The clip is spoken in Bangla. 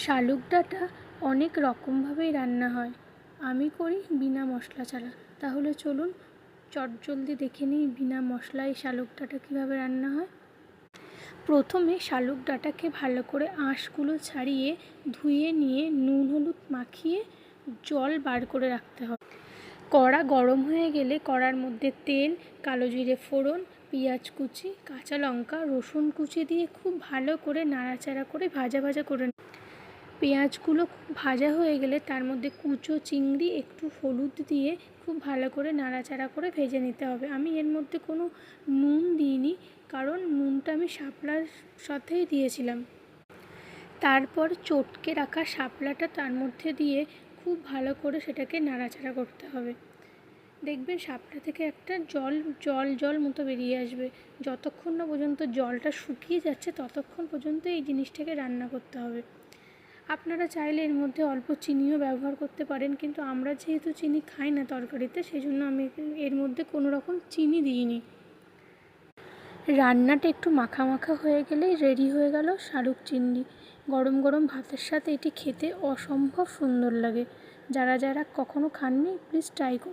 শালুক ডাঁটা অনেক রকমভাবেই রান্না হয়। আমি করি বিনা মশলা ছাড়া। তাহলে চলুন চটজলদি দেখে নিই বিনা মশলায় শালুক ডাঁটা কীভাবে রান্না হয়। প্রথমে শালুক ডাঁটাকে ভালো করে আঁশগুলো ছাড়িয়ে ধুয়ে নিয়ে নুন হলুদ মাখিয়ে জল বার করে রাখতে হবে। কড়া গরম হয়ে গেলে কড়ার মধ্যে তেল, কালো জিরে ফোড়ন, পেঁয়াজ কুচি, কাঁচা লঙ্কা, রসুন কুচি দিয়ে খুব ভালো করে নাড়াচাড়া করে ভাজা ভাজা করে পেঁয়াজগুলো খুব ভাজা হয়ে গেলে তার মধ্যে কুচো, চিংড়ি, একটু হলুদ দিয়ে খুব ভালো করে নাড়াচাড়া করে ভেজে নিতে হবে। আমি এর মধ্যে কোনো নুন দিইনি, কারণ নুনটা আমি শাপলার সাথেই দিয়েছিলাম। তারপর চটকে রাখা শাপলাটা তার মধ্যে দিয়ে খুব ভালো করে সেটাকে নাড়াচাড়া করতে হবে। দেখবেন শাপলা থেকে একটা জল জল জল মতো বেরিয়ে আসবে। যতক্ষণ না পর্যন্ত জলটা শুকিয়ে যাচ্ছে, ততক্ষণ পর্যন্ত এই জিনিসটাকে রান্না করতে হবে। আপনারা চাইলে এর মধ্যে অল্প চিনিও ব্যবহার করতে পারেন, কিন্তু আমরা যেহেতু চিনি খাই না তরকারিতে সেই জন্য আমি এর মধ্যে কোনো রকম চিনি দিইনি। রান্নাটা একটু মাখা মাখা হয়ে গেলেই রেডি হয়ে গেল শাহরুখ চিংড়ি গরম গরম ভাতের সাথে এটি খেতে অসম্ভব সুন্দর লাগে। যারা যারা কখনো খাননি প্লিজ ট্রাই করুন।